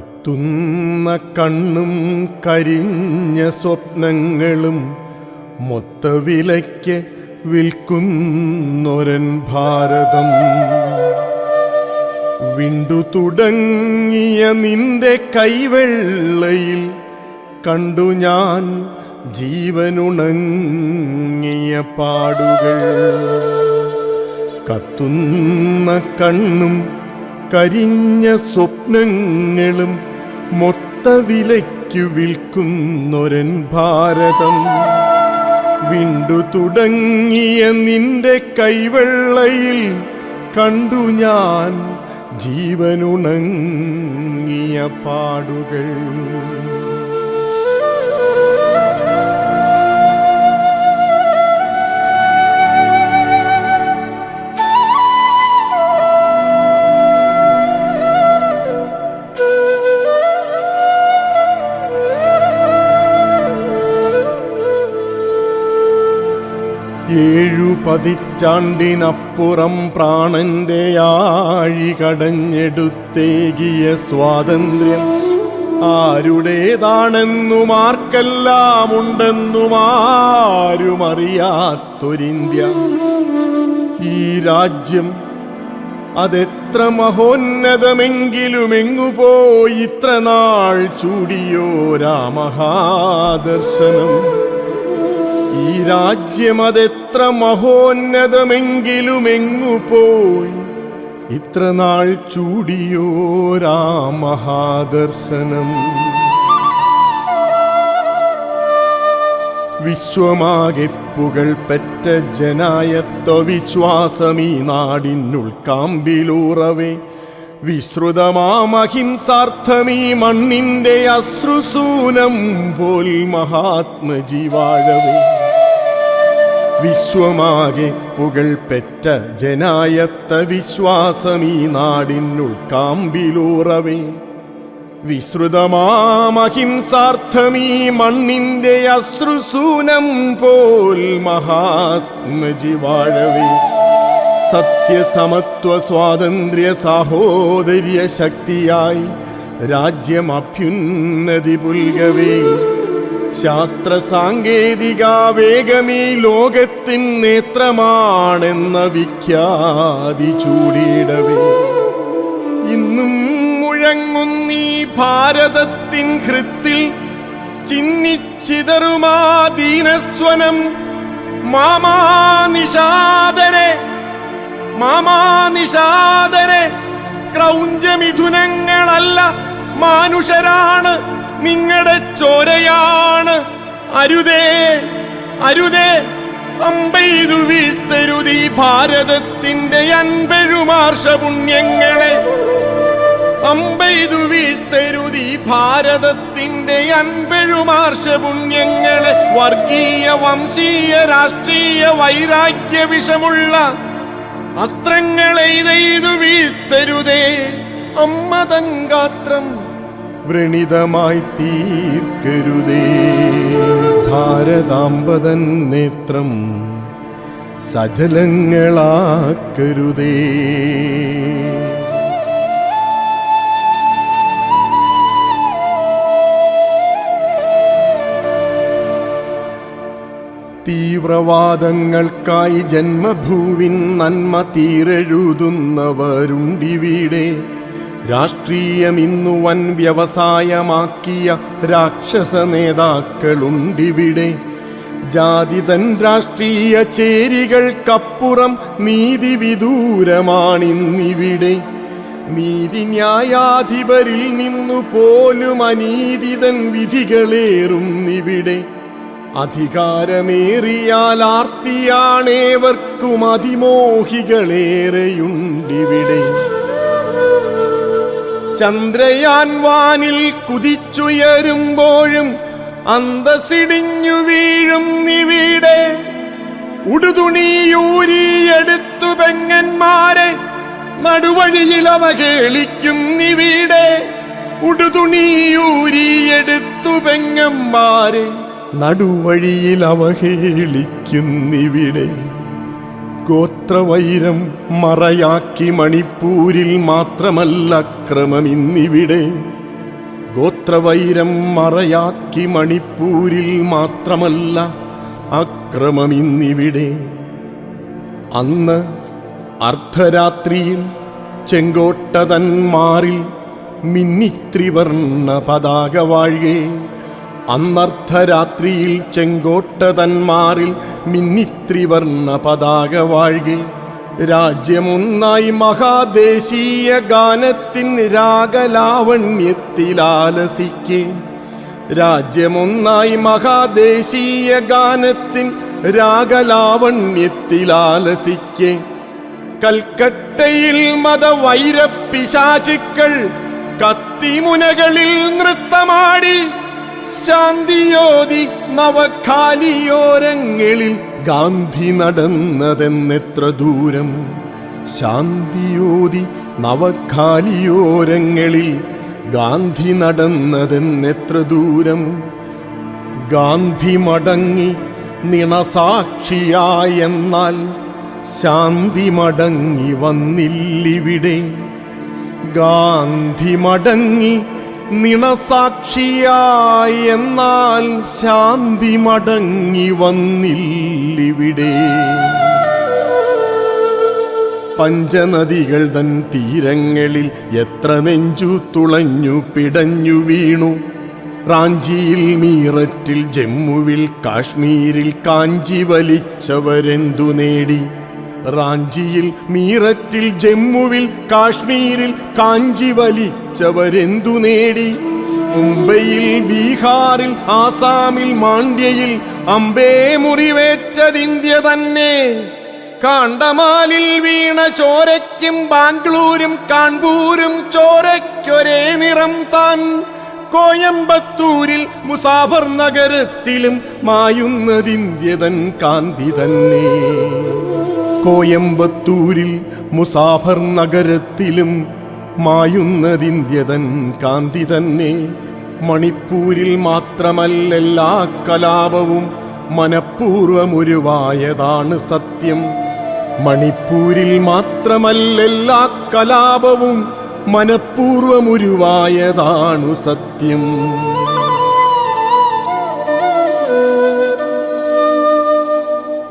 കത്തുന്ന കണ്ണും കരിഞ്ഞ സ്വപ്നങ്ങളും മൊത്തവിലയ്ക്ക് വിൽക്കുന്നൊരൻ ഭാരതം. വിണ്ടു തുടങ്ങിയ നിന്റെ കൈവെള്ളയിൽ കണ്ടു ഞാൻ ജീവനുണങ്ങിയ പാടുകൾ. കത്തുന്ന കണ്ണും കരിഞ്ഞ സ്വപ്നങ്ങളും മൊത്തവിലയ്ക്കു വിൽക്കുന്നൊരൻ ഭാരതം. വിണ്ടു തുടങ്ങിയ നിന്റെ കൈവെള്ളയിൽ കണ്ടു ഞാൻ ജീവനുണങ്ങിയ പാടുകൾ. ഏഴു പതിറ്റാണ്ടിനപ്പുറം പ്രാണന്റെ ആഴി കടഞ്ഞെടുത്തേകിയ സ്വാതന്ത്ര്യം ആരുടേതാണെന്നും ആർക്കെല്ലാമുണ്ടെന്നും ആരുമറിയാത്തൊരിന്ത്യ. ഈ രാജ്യം അതെത്ര മഹോന്നതമെങ്കിലും എങ്ങു പോയി ഇത്ര നാൾ ചൂടിയോ രാമഹാദർശനം. ഈ രാജ്യമതെത്ര മഹോന്നതമെങ്കിലുമെങ്ങു പോയി ഇത്ര നാൾ ചൂടിയോരാ മഹാദർശനം വിശ്വമാകെ പുകൾ പെറ്റ ജനായത്വ വിശ്വാസമീ നാടിനുൾക്കാമ്പിലൂറവേ വിശ്രുതമാമഹിംസാർത്ഥമീ മണ്ണിന്റെ അശ്രുസൂനം പോൽ മഹാത്മജീവാഴവേ. വിശ്വമാകെ പുകൾ പെറ്റ ജനായത്ത വിശ്വാസമീ നാടിനുൾക്കാമ്പിലൂറവേ വിശ്രുതമാമഹിംസാർത്ഥമീ മണ്ണിന്റെ അശ്രുസൂനം പോൽ മഹാത്മജിവാഴവേ. സത്യസമത്വ സ്വാതന്ത്ര്യ സാഹോദര്യ ശക്തിയായി രാജ്യം അഭ്യുന്നതി പുൽകവേ. ശാസ്ത്ര സാങ്കേതിക വേഗമീ ലോകത്തിൻ നേത്രമാണെന്ന വിഖ്യാതി ചൂടിയിടവേ ഇന്നും മുഴങ്ങുന്നീ ഭാരതത്തിൻ ഹൃത്തിൽ ചിന്നിച്ചിതറുമാ ദീനസ്വനം. മാമാനിഷാദരെ മാമാ നിഷാദരെ ക്രൗഞ്ചമിഥുനങ്ങളല്ല മാനുഷരാണ് നിങ്ങളുടെ ചോരയാണ് അരുതേ അരുതേ അമ്പെയ്തു വീഴ്ത്തരുതി ഭാരതത്തിന്റെ അൻപെഴുമാർഷ പുണ്യങ്ങളെ അമ്പെയ്തു വീഴ്ത്തരുതി ഭാരതത്തിന്റെ അൻപെഴുമാർഷ പുണ്യങ്ങളെ വർഗീയ വംശീയ രാഷ്ട്രീയ വൈരാഗ്യ വിഷമുള്ള അസ്ത്രങ്ങളെ ഇതെയ്തു വീഴ്ത്തരുതേ. അമ്മതൻ ഗാത്രം വ്രണിതമായി തീർക്കരുതേ ഭാരതാംബതൻ നേത്രം സജലങ്ങളാക്കരുതേ. തീവ്രവാദങ്ങൾക്കായി ജന്മഭൂവിൻ നന്മ തീരെഴുതുന്നവരുണ്ടിവിടെ. രാഷ്ട്രീയം ഇന്നു വൻ വ്യവസായമാക്കിയ രാക്ഷസ നേതാക്കളുണ്ടിവിടെ. ജാതിതൻ രാഷ്ട്രീയ ചേരികൾക്കപ്പുറം നീതി വിദൂരമാണിന്നിവിടെ. നീതി ന്യായാധിപരിൽ നിന്നു പോലും അനീതിതൻ വിധികളേറുന്നിവിടെ. അധികാരമേറിയാൽ ആർത്തിയാണേവർക്കും അതിമോഹികളേറെയുണ്ടിവിടെ. ചന്ദ്രയാൻ വാനിൽ കുതിച്ചുയരുമ്പോഴും അന്തസിടിഞ്ഞു വീഴും നിവിടെ. ഉടുതുണിയൂരിയെടുത്തു പെങ്ങന്മാരെ നടുവഴിയിൽ അവഹേളിക്കും നിവിടെ. ഉടുതുണിയൂരിയെടുത്തു പെങ്ങന്മാരെ നടുവഴിയിൽ അവഹേളിക്കുന്നിവിടെ ഗോത്രവൈരം മറയാക്കി മണിപ്പൂരിൽ മാത്രമല്ല ക്രമമിന്നിവിടെ ഗോത്രവൈരം മറയാക്കി മണിപ്പൂരിൽ മാത്രമല്ല അക്രമമിന്നിവിടെ. അന്ന് അർദ്ധരാത്രിയിൽ ചെങ്കോട്ടതന്മാറിൽ മിന്നിത്രിവർണ പതാക വാഴുകേ അന്നർദ്ധരാത്രിയിൽ ചെങ്കോട്ടതന്മാറിൽ മിന്നിത്രിവർണ പതാക വാഴ്കി. രാജ്യമൊന്നായി മഹാദേശീയ ഗാനത്തിൻ രാഗലാവണ്യത്തിലാലസിക്കെ. രാജ്യമൊന്നായി മഹാദേശീയ ഗാനത്തിൻ രാഗലാവണ്യത്തിലാലസിക്കെ. കൽക്കട്ടയിൽ മതവൈരപ്പിശാചിക്കൾ കത്തിമുനകളിൽ നൃത്തമാടി. ശാന്തിയോതി നവഖാലിയോരങ്ങളിൽ ഗാന്ധി നടന്നതെന്നെത്ര ദൂരം. ശാന്തിയോതി നവഖാലിയോരങ്ങളിൽ ഗാന്ധി നടന്നതെന്നെത്ര ദൂരം. ഗാന്ധി മടങ്ങി നിണസാക്ഷിയായെന്നാൽ ശാന്തി മടങ്ങി വന്നില്ലിവിടെ. ഗാന്ധി മടങ്ങി നിണസാക്ഷിയായെന്നാൽ ശാന്തി മടങ്ങി വന്നില്ലിവിടെ. പഞ്ചനദികൾ തൻ തീരങ്ങളിൽ എത്ര നെഞ്ചു തുളഞ്ഞു പിടഞ്ഞു വീണു. റാഞ്ചിയിൽ മീററ്റിൽ ജമ്മുവിൽ കാശ്മീരിൽ കാഞ്ചി വലിച്ചവരെന്തു നേടി? റാഞ്ചിയിൽ മീററ്റിൽ ജമ്മുവിൽ കാശ്മീരിൽ കാഞ്ചി വലിച്ചവരെന്തു നേടി? മുംബൈയിൽ ബീഹാറിൽ ആസാമിൽ മാണ്ഡ്യയിൽ അമ്പേ മുറിവേറ്റതിന്ത്യ തന്നെ. കാണ്ടമാലിൽ വീണ ചോരയ്ക്കും ബാംഗ്ലൂരും കാൺപൂരും ചോരയ്ക്കൊരേ നിറം താൻ. കോയമ്പത്തൂരിൽ മുസാഫർ നഗരത്തിലും മായുന്നതിന്ത്യതൻ കാന്തി തന്നെ. കോയമ്പത്തൂരിൽ മുസാഫർ നഗരത്തിലും മായുന്നതിന്ത്യതൻ കാന്തി തന്നെ. മണിപ്പൂരിൽ മാത്രമല്ല എല്ലാ കലാപവും മനഃപൂർവമുരുവായതാണ് സത്യം. മണിപ്പൂരിൽ മാത്രമല്ല എല്ലാ കലാപവും മനഃപൂർവമുരുവായതാണു സത്യം.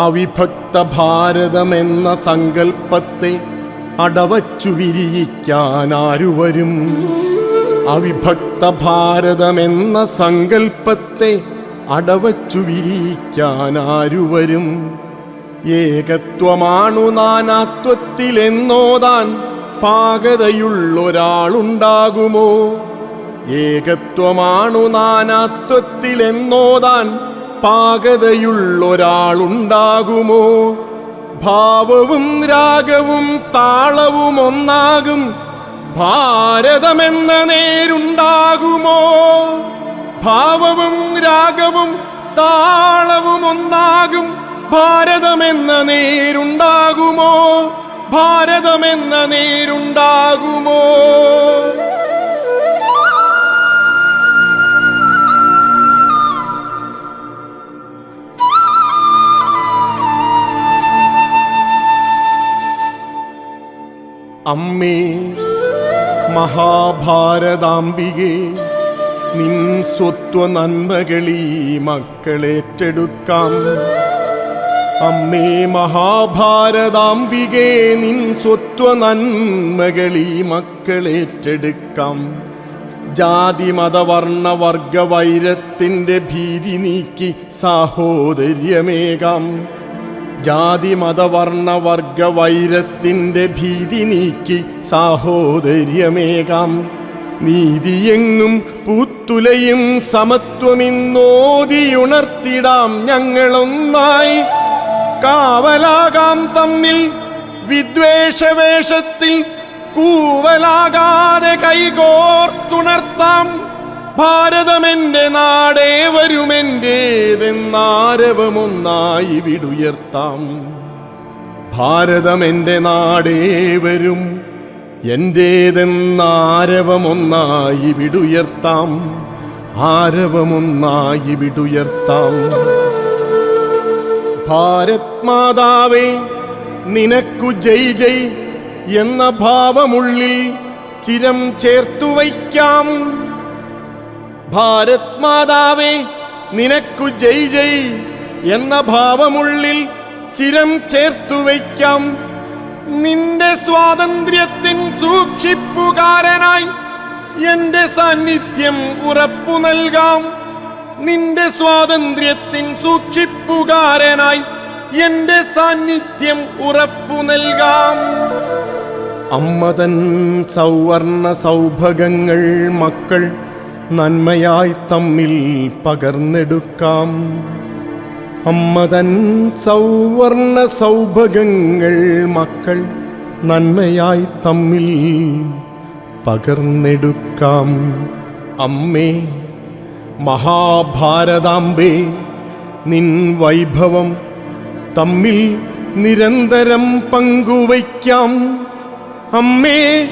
അവിഭക്ത ഭാരതമെന്ന സങ്കല്പത്തെ അടവച്ചു വിരിയിക്കാൻ ആരുവരും അവിഭക്ത ഭാരതമെന്ന സങ്കല്പത്തെ അടവച്ചു വിരിയിക്കാൻ ആരുവരും ഏകത്വമാണു നാനാത്വത്തിലെന്നോതാൻ പാകതയുള്ളൊരാളുണ്ടാകുമോ? ഏകത്വമാണു നാനാത്വത്തിലെന്നോതാൻ പാകതയുള്ളൊരാളുണ്ടാകുമോ? ഭാവവും രാഗവും താളവും ഒന്നാകും. ഭാരതമെന്ന നേരുണ്ടാകുമോ? ഭാവവും രാഗവും താളവും ഒന്നാകും. ഭാരതമെന്ന നേരുണ്ടാകുമോ? ഭാരതമെന്ന നേരുണ്ടാകുമോ? അമ്മേ മഹാഭാരതാംബികെ നിൻ സ്വത്വ നന്മകളീ മക്കളേറ്റെടുക്കാം. അമ്മേ മഹാഭാരതാംബികെ നിൻ സ്വത്വ നന്മകളീ മക്കളേറ്റെടുക്കാം. ജാതി മതവർണ വർഗ വൈരത്തിന്റെ ഭീതി നീക്കി സാഹോദര്യമേകാം. ജാതി മതവർണ വർഗ വൈരത്തിന്റെ ഭീതി നീക്കി സാഹോദര്യമേകാം. നീതിയെങ്ങും പൂത്തുലയും സമത്വമിന്നോതിയുണർത്തിടാം ഞങ്ങളൊന്നായി. കാവലാകാം തമ്മിൽ വിദ്വേഷവേഷത്തിൽ കൂവലാകാതെ കൈകോർത്തുണർത്താം. ഭാരതമെന്റെ നാടേ വരുമെന്റേതെന്നാരവമൊന്നായി വിടുയർത്താം. ഭാരതമെന്റെ നാടേ വരും എന്റേതെന്നാരവമൊന്നായി വിടുയർത്താം. ആരവമൊന്നായി വിടുയർത്താം. ഭാരത് മാതാവേ നിനക്കു ജയ് ജയ് എന്ന ഭാവമുള്ളിൽ ചിരം ചേർത്തു വയ്ക്കാം ഭാരത് മാതാവേ നിനക്കു ജയ് ജയ് എന്ന ഭാവമുള്ളിൽ ചിരം ചേർത്തു വയ്ക്കാം. നിന്റെ സ്വാതന്ത്ര്യത്തിൻ സൂക്ഷിപ്പുകാരനായി എന്റെ സാന്നിധ്യം ഉറപ്പു നൽകാം. നിന്റെ സ്വാതന്ത്ര്യത്തിൻ സൂക്ഷിപ്പുകാരനായി എന്റെ സാന്നിധ്യം ഉറപ്പു നൽകാം. അമ്മതൻ സൗവർണ സൗഭഗങ്ങൾ മക്കൾ നന്മയായി തമ്മിൽ പകർന്നെടുക്കാം. അമ്മതൻ സൗവർണ സൗഭഗങ്ങൾ മക്കൾ നന്മയായി തമ്മിൽ പകർന്നെടുക്കാം. അമ്മേ മഹാഭാരതാംബേ നിൻ വൈഭവം തമ്മിൽ നിരന്തരം പങ്കുവയ്ക്കാം. അമ്മേ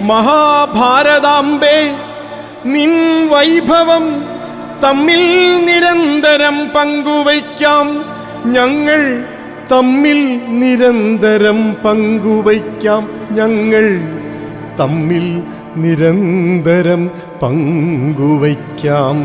മഹാഭാരതാംബേ നിൻ വൈഭവം തമ്മിൽ നിരന്തരം പങ്കുവയ്ക്കാം. ഞങ്ങൾ തമ്മിൽ നിരന്തരം പങ്കുവയ്ക്കാം. ഞങ്ങൾ തമ്മിൽ നിരന്തരം പങ്കുവയ്ക്കാം.